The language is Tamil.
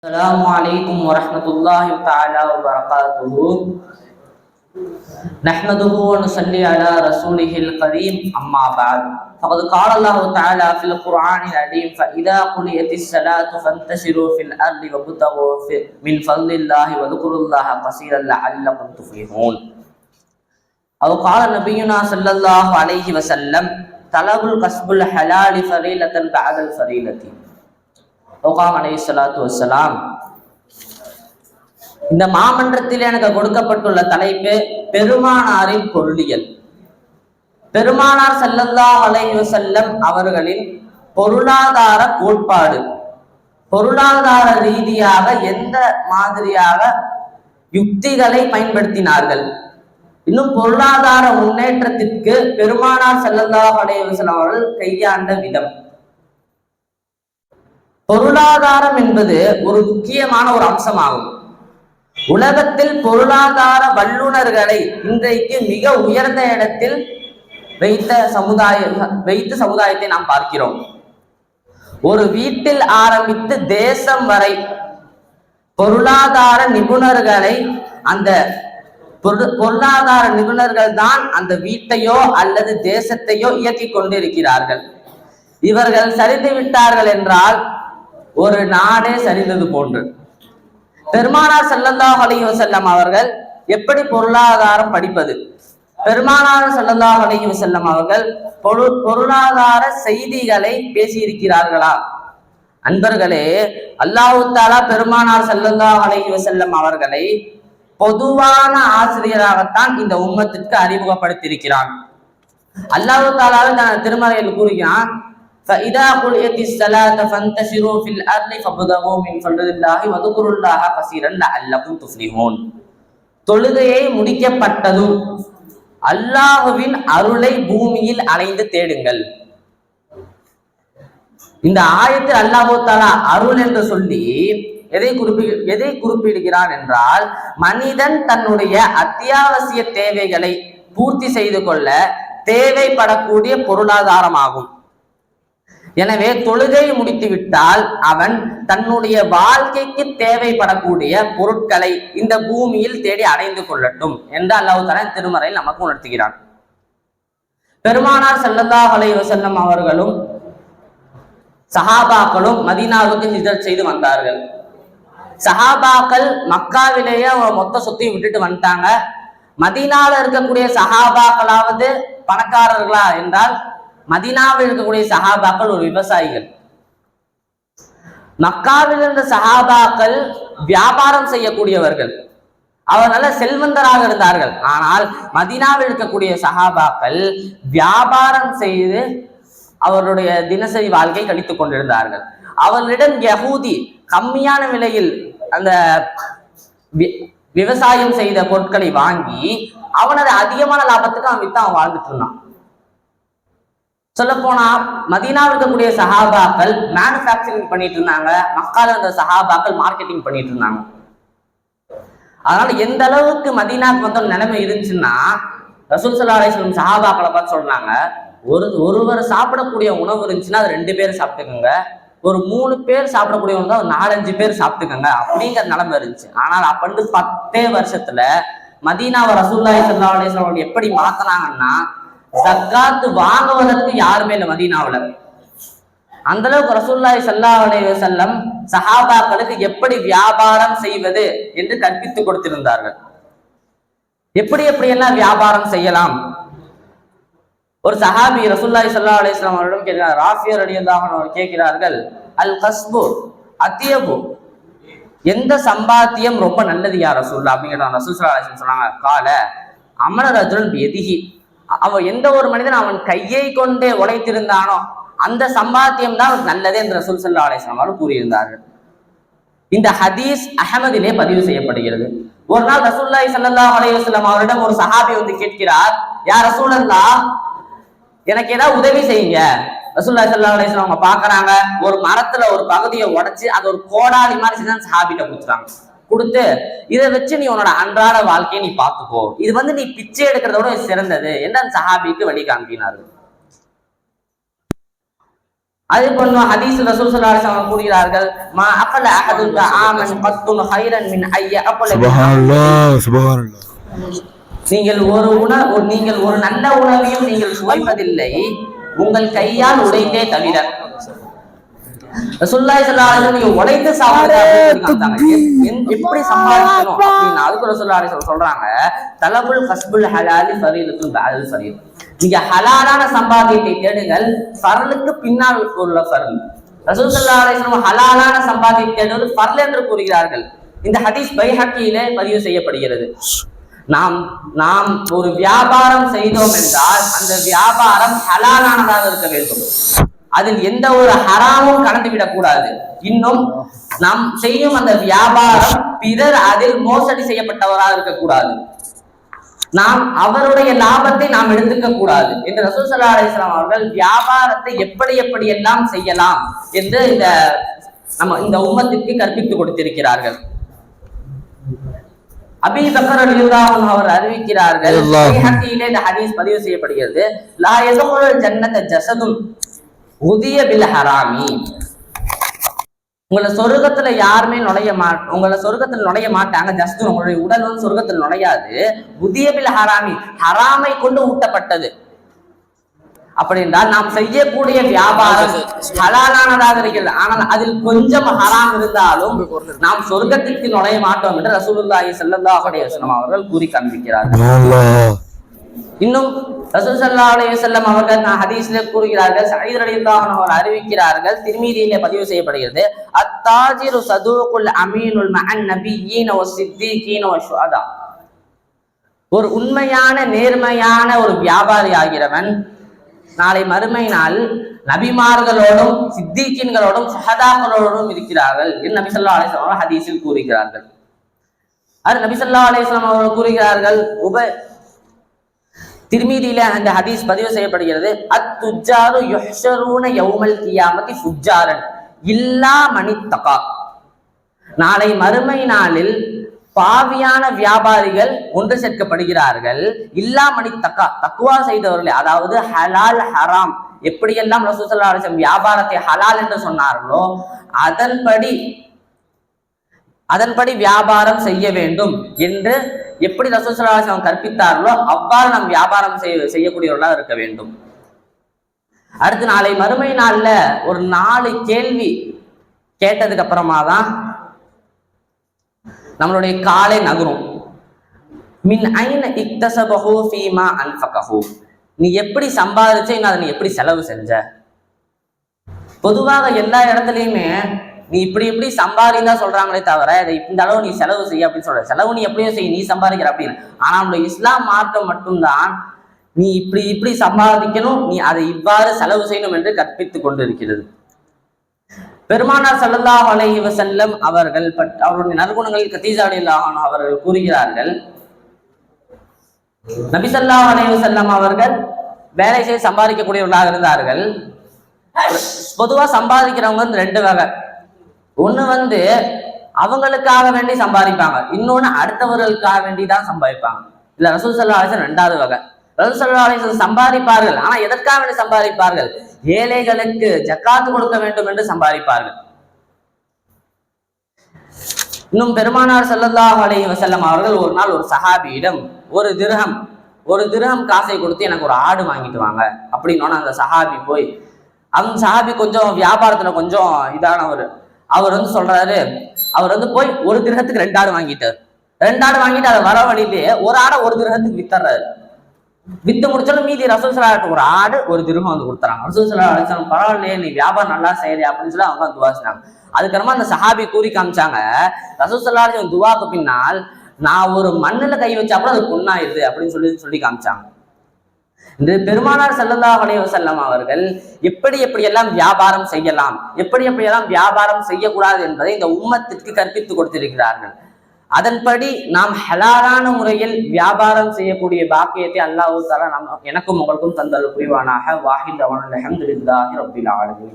السلام عليكم ورحمة الله تعالى وبركاته. نحمده ونصلي على رسوله الكريم. أما بعد فقد قال الله تعالى في القرآن العظيم فإذا قضيت الصلاة فانتشروا في الأرض وابتغوا من فضل الله وذكروا الله كثيرا لعلكم تفلحون. أو قال نبينا صلى الله عليه وسلم طلب الكسب الحلال فريلة بعد الفريلة. ஒகாம் அலை சலாத்து வசலாம் இந்த மாமன்றத்தில் எனக்கு கொடுக்கப்பட்டுள்ள தலைப்பு பெருமானாரின் பொருளியல். பெருமானார் செல்லல்லா அலைஹி அவர்களின் பொருளாதார கோட்பாடு. பொருளாதார ரீதியாக எந்த மாதிரியாக யுக்திகளை பயன்படுத்தினார்கள்? இன்னும் பொருளாதார முன்னேற்றத்திற்கு பெருமானார் செல்லல்லா அலைஹி அவர்கள் கையாண்ட விதம். பொருளாதாரம் என்பது ஒரு முக்கியமான ஒரு அம்சமாகும். உலகத்தில் பொருளாதார வல்லுனர்களை இன்றைக்கு மிக உயர்ந்த இடத்தில் வைத்த சமுதாய வைத்து சமுதாயத்தை நாம் பார்க்கிறோம். ஒரு வீட்டில் ஆரம்பித்து தேசம் வரை பொருளாதார நிபுணர்களை அந்த பொருளாதார நிபுணர்கள் தான் அந்த வீட்டையோ அல்லது தேசத்தையோ இயக்கி கொண்டிருக்கிறார்கள். இவர்கள் சரிந்து விட்டார்கள் என்றால் ஒரு நாடே சரிந்தது போன்று. பெருமானார் செல்லந்தாஹ் அலைஹி செல்லம் அவர்கள் எப்படி பொருளாதாரம் படிப்பது? பெருமானார் செல்லந்தாஹ் அலைஹி செல்லம் அவர்கள் பொரு பொருளாதார செய்திகளை பேசியிருக்கிறார்களா? அன்பர்களே அல்லாஹு தாலா பெருமானார் செல்லந்தாஹ் அலைஹி செல்லம் அவர்களை பொதுவான ஆசிரியராகத்தான் இந்த உம்மத்திற்கு அறிமுகப்படுத்தியிருக்கிறான். அல்லாஹு தாலாவை தன் திருமறையில் கூறுகிறான் فإذا قضيت الصلاة فانتشروا في الأرض فابتغوا من فضل الله واذكروا الله كثيرا لعلكم تفلحون தொழுகையை முடிக்கப்பட்டதும் அல்லாஹுவின் அருளை பூமியில் அலைந்து தேடுங்கள் இந்த ஆயத்தில் அல்லாஹு தாலா அருள் என்று சொல்லி எதை குறிப்பி எதை குறிப்பிடுகிறான் என்றால் மனிதன் தன்னுடைய அத்தியாவசிய தேவைகளை பூர்த்தி செய்து கொள்ள தேவைப்படக்கூடிய பொருளாதாரமாகும் எனவே தொழுகை முடித்து விட்டால் அவன் தன்னுடைய வாழ்க்கைக்கு தேவைப்படக்கூடிய பொருட்களை இந்த பூமியில் தேடி அடைந்து கொள்ளட்டும் என்று அல்லாஹ் திருமறையில் நமக்கு உணர்த்துகிறான். பெருமானார் ஸல்லல்லாஹு அலைஹி அவர்களும் சஹாபாக்களும் மதீனாவுக்கு ஹிஜர் செய்து வந்தார்கள். சஹாபாக்கள் மக்காவிலேயே அவங்க மொத்த சொத்தையும் விட்டுட்டு வந்துட்டாங்க. மதீனால இருக்கக்கூடிய சஹாபாக்களாவது பணக்காரர்களா என்றால் மதினாவில் இருக்கக்கூடிய சஹாபாக்கள் ஒரு விவசாயிகள். மக்காவில் இருந்த சஹாபாக்கள் வியாபாரம் செய்யக்கூடியவர்கள். அவர் நல்ல செல்வந்தராக இருந்தார்கள். ஆனால் மதீனாவில் இருக்கக்கூடிய சஹாபாக்கள் வியாபாரம் செய்து அவருடைய தினசரி வாழ்க்கை கழித்துக் கொண்டிருந்தார்கள். அவர்களிடம் யகூதி கம்மியான விலையில் அந்த வி- விவசாயம் செய்த பொருட்களை வாங்கி அவனது அதிகமான லாபத்துக்கு அவன் வித்து அவன் வாழ்ந்துட்டு இருந்தான். சொல்ல போனா மதீனாவில் இருக்கக்கூடிய சஹாபாக்கள் மேனுஃபேக்சரிங் பண்ணிட்டு இருந்தாங்க. மக்கால இருந்த சஹாபாக்கள் மார்க்கெட்டிங் பண்ணிட்டு இருந்தாங்க. அதனால எந்த அளவுக்கு மதீனாக்கு வந்த நிலைமை இருந்துச்சுன்னா ரசூல் சல்லா அலிஸ்லம் சஹாபாக்களை பார்த்து சொல்றாங்க. ஒரு ஒருவர் சாப்பிடக்கூடிய உணவு இருந்துச்சுன்னா அது ரெண்டு பேர் சாப்பிட்டுக்கோங்க. ஒரு மூணு பேர் சாப்பிடக்கூடிய உணவு தான் நாலஞ்சு பேர் சாப்பிட்டுக்கோங்க. அப்படிங்கிற நிலைமை இருந்துச்சு. ஆனால் அப்பண்டு பத்தே வருஷத்துல மதீனாவை ரசூல்லாய் சல்லா அலிஸ்லாம் எப்படி மாத்தினாங்கன்னா ஜக்காத்து வாங்குவதற்கு யாருமே இல்லை மதீனாவில் அந்த அளவுக்கு ரசூல்லாய் சல்லா செல்லம் சஹாபாக்களுக்கு எப்படி வியாபாரம் செய்வது என்று கற்பித்துக் கொடுத்திருந்தார்கள். எப்படி எப்படியெல்லாம் வியாபாரம் செய்யலாம்? ஒரு சஹாபி ரசூல்லாய் சல்லா அலிஸ்லாம் அவரிடம் கேட்கிறார். ராஃபியர் அடியல்லாஹ் அவர் கேட்கிறார்கள் அல் கஸ்பு அத்தியபு எந்த சம்பாத்தியம் ரொம்ப நல்லது யார் ரசூல்லா அப்படிங்கிறான் ரசூல் சல்லா அலிஸ்லாம் சொன்னாங்க கால அமல எதிகி அவன் எந்த ஒரு மனிதன் அவன் கையை கொண்டே உழைத்திருந்தானோ அந்த சம்பாத்தியம் தான் நல்லது என்று ரசூல் சல்லா அலிஸ்லாம் அவர்கள் கூறியிருந்தார்கள். இந்த ஹதீஸ் அகமதிலே பதிவு செய்யப்படுகிறது. ஒரு நாள் ரசூல்லாய் சல்லா அலைஹி அவரிடம் ஒரு சஹாபி வந்து கேட்கிறார் யார் ரசூலல்லா எனக்கு ஏதாவது உதவி செய்யுங்க. ரசூல்லா சல்லா அலைஹி அவங்க பாக்குறாங்க ஒரு மரத்துல ஒரு பகுதியை உடைச்சு அது ஒரு கோடாலி மாதிரி செஞ்சு சஹாபிட்ட கொடுத்துறாங்க கொடுத்து இதை வச்சு நீ உன்னோட அன்றாட வாழ்க்கையை நீ பார்த்துக்கோ. இது வந்து நீ பிச்சை எடுக்கிறத விட சிறந்தது. அந்த சஹாபிக்கு வழி காண்பினார்கள் அதே போன்று ஹதீஸ் ரசூல் வஸல்லம் கூறுகிறார்கள் மா அகல அஹதுன் தஆமன் கத்துன் ஹைரன் மின் ஐய சுபஹானல்லாஹ் சுபஹானல்லாஹ். நீங்கள் ஒரு உணவு நீங்கள் ஒரு நல்ல உணவையும் நீங்கள் சுவைப்பதில்லை உங்கள் கையால் உடைத்தே தவிர ரசூலுல்லாஹி ஸல்லல்லாஹு அலைஹி நீங்க. எப்- என்- எப்படி சம்பாதிக்கணும் அப்படின்னு அதுக்கு ரசூலுல்லாஹி சொல்றாங்க. தலபுல் கஸ்புல் ஹலாலி ஃபரீலத்துல் பஅல் ஃபரீல் நீங்க ஹலாலான சம்பாத்தியத்தை தேடுங்கள் ஃபர்லுக்கு பின்னால் உள்ள ஃபர்ல். ரசூல் ஸல்லல்லாஹு அலைஹி வஸல்லம் ஹலாலான சம்பாத்தியத்தை தேடுவது ஃபர்ல் என்று கூறுகிறார்கள். இந்த ஹதீஸ் பைஹக்கியிலே பதிவு செய்யப்படுகிறது. நாம் நாம் ஒரு வியாபாரம் செய்தோம் என்றால் அந்த வியாபாரம் ஹலாலானதாக இருக்க வேண்டும். அதில் எந்த ஒரு ஹராமும் கலந்து விடக்கூடாது இன்னும் நாம் செய்யும் அந்த வியாபாரம் பிறர் அதில் மோசடி செய்யப்பட்டவராக இருக்கக்கூடாது. நாம் அவருடைய லாபத்தை நாம் எடுத்துக்க கூடாது. என்று ரசூல் வஸல்லம் அவர்கள் வியாபாரத்தை எப்படி எப்படி எல்லாம் செய்யலாம் என்று இந்த நம்ம இந்த உம்மத்திற்கு கற்பித்து கொடுத்திருக்கிறார்கள். அபி பக்கர் ரலியல்லாஹு அன்ஹு அவர் அறிவிக்கிறார்கள் இந்த ஹதீஸ் பதிவு செய்யப்படுகிறது லா யதுகுல் ஜன்னத ஜஸதுன் உதிய பில் ஹராமி. உங்களை சொர்க்கத்துல யாருமே நுழைய மா உங்களை சொர்க்கத்துல நுழைய மாட்டாங்க ஜஸ்ட் உங்களுடைய உடல் வந்து சொர்க்கத்தில் நுழையாது. உதிய பில் ஹராமி ஹராமை கொண்டு ஊட்டப்பட்டது. அப்படி என்றால் நாம் செய்யக்கூடிய வியாபாரம் ஹலாலானதாக இருக்கிறது. ஆனால் அதில் கொஞ்சம் ஹராம் இருந்தாலும் நாம் சொர்க்கத்திற்கு நுழைய மாட்டோம் என்று ரசூலுல்லாஹி செல்லல்லாஹுடைய அவர்கள் கூறி காண்பிக்கிறார்கள். இன்னும் ரசூல் ஸல்லல்லாஹு அவர்கள் நான் ஹதீஸ்ல கூறுகிறார்கள் சயீத் ரலியல்லாஹு அறிவிக்கிறார்கள் திருமீதியிலே பதிவு செய்யப்படுகிறது அத்தாஜிரு சதூகுல் அமீனுல் மஅன் நபியீன ஓ சித்தி கீனோ ஷுஹதா. ஒரு உண்மையான நேர்மையான ஒரு வியாபாரி ஆகிறவன் நாளை மறுமை நாள் நபிமார்களோடும் சித்திகீன்களோடும் சஹதாக்களோடும் இருக்கிறார்கள் என்று நபி சொல்லா அலிஸ்லாம் ஹதீஸில் கூறுகிறார்கள். அது நபி சொல்லா அலிஸ்லாம் அவர்கள் கூறுகிறார்கள் உப திருமீதியில அந்த ஹதீஸ் பதிவு செய்யப்படுகிறது. அத்துஜாரு யுஹ்ஷரூன யௌமல் கியாமத்தி ஃபுஜ்ஜாரன். இல்லா மணித்தகா. நாளை மறுமை நாளில் பாவியான வியாபாரிகள் ஒன்று சேர்க்கப்படுகிறார்கள். இல்லா மணித்தக்கா தக்குவா செய்தவர்களே அதாவது ஹலால் ஹராம். எப்படியெல்லாம் ரசூசல்லா அலிசம் வியாபாரத்தை ஹலால் என்று சொன்னார்களோ அதன்படி அதன்படி வியாபாரம் செய்ய வேண்டும் என்று எப்படி ரசூசலாசம் கற்பித்தார்களோ அவ்வாறு நாம் வியாபாரம் செய்ய செய்யக்கூடியவர்களாக இருக்க வேண்டும். அடுத்து நாளை மறுமை நாள்ல ஒரு நாலு கேள்வி கேட்டதுக்கு அப்புறமா தான் நம்மளுடைய காலை நகரும். மின் ஐன இக்தசபஹு ஃபீமா அன்ஃபகஹு. நீ எப்படி சம்பாதிச்ச இன்னும் அதை நீ எப்படி செலவு செஞ்ச? பொதுவாக எல்லா இடத்துலையுமே நீ இப்படி இப்படி சம்பாதிந்தா சொல்றாங்களே தவிர இந்த அளவு நீ செலவு செய்ய அப்படின்னு சொல்ற. செலவு நீ எப்படியோ செய் நீ சம்பாதிக்கிற அப்படின்னு. ஆனா நம்மளுடைய இஸ்லாம் மார்க்கம் மட்டும்தான் நீ இப்படி இப்படி சம்பாதிக்கணும் நீ அதை இவ்வாறு செலவு செய்யணும் என்று கற்பித்துக் கொண்டிருக்கிறது. பெருமானார் சல்லல்லா அலைஹி செல்லம் அவர்கள் பட் அவருடைய நற்குணங்களில் கத்தீஜா அவர்கள் கூறுகிறார்கள். நபிசல்லா ஸல்லல்லாஹு அலைஹி வஸல்லம் அவர்கள் வேலை செய்து சம்பாதிக்கக்கூடியவர்களாக இருந்தார்கள். பொதுவா சம்பாதிக்கிறவங்க ரெண்டு வகை. ஒண்ணு வந்து அவங்களுக்காக வேண்டி சம்பாதிப்பாங்க. இன்னொன்னு அடுத்தவர்களுக்காக வேண்டி தான் சம்பாதிப்பாங்க. இல்ல ரசூல் சல்லா அலிசன் ரெண்டாவது வகை. ரசூல் சல்லா அலிசன் சம்பாதிப்பார்கள். ஆனா எதற்காக வேண்டி சம்பாதிப்பார்கள்? ஏழைகளுக்கு ஜக்காத்து கொடுக்க வேண்டும் என்று சம்பாதிப்பார்கள். இன்னும் பெருமானார் ஸல்லல்லாஹு அலைஹி வஸல்லம் அவர்கள் ஒரு நாள் ஒரு சஹாபியிடம் ஒரு திரகம் ஒரு திரகம் காசை கொடுத்து எனக்கு ஒரு ஆடு வாங்கிட்டு வாங்க அப்படின்னோன்னு அந்த சஹாபி போய் அந்த சஹாபி கொஞ்சம் வியாபாரத்துல கொஞ்சம் இதானவர். அவர் வந்து சொல்றாரு அவர் வந்து போய் ஒரு திரகத்துக்கு ரெண்டு ஆடு வாங்கிட்டார். ரெண்டு ஆடு வாங்கிட்டு அதை வர வழியிலே ஒரு ஆடை ஒரு கிரகத்துக்கு வித்துறாரு. வித்து முடிச்சாலும் மீதி ரசூல் ஒரு ஆடு ஒரு திருகம் வந்து கொடுத்துறாங்க. ரசூல் சலா பரவாயில்லையே நீ வியாபாரம் நல்லா செய்யறே அப்படின்னு சொல்லி அவங்க துவா செஞ்சாங்க அதுக்கப்புறமா அந்த சஹாபி கூறி காமிச்சாங்க ரசூல் துவாக்கு பின்னால் நான் ஒரு மண்ணில் கை வச்சா கூட அது பொண்ணாயிருது அப்படின்னு சொல்லி சொல்லி காமிச்சாங்க. இந்த பெருமானார் செல்லந்தா அலைஹி செல்லம் அவர்கள் எப்படி எப்படியெல்லாம் வியாபாரம் செய்யலாம் எப்படி எப்படியெல்லாம் வியாபாரம் செய்யக்கூடாது என்பதை இந்த உம்மத்திற்கு கற்பித்து கொடுத்திருக்கிறார்கள். அதன்படி நாம் ஹலாலான முறையில் வியாபாரம் செய்யக்கூடிய பாக்கியத்தை அல்லாஹ் தாலா நம் எனக்கும் உங்களுக்கும் தந்தல் புரிவானாக. வாஹித் அவன் அல்ஹம்துலில்லாஹி ரப்பில்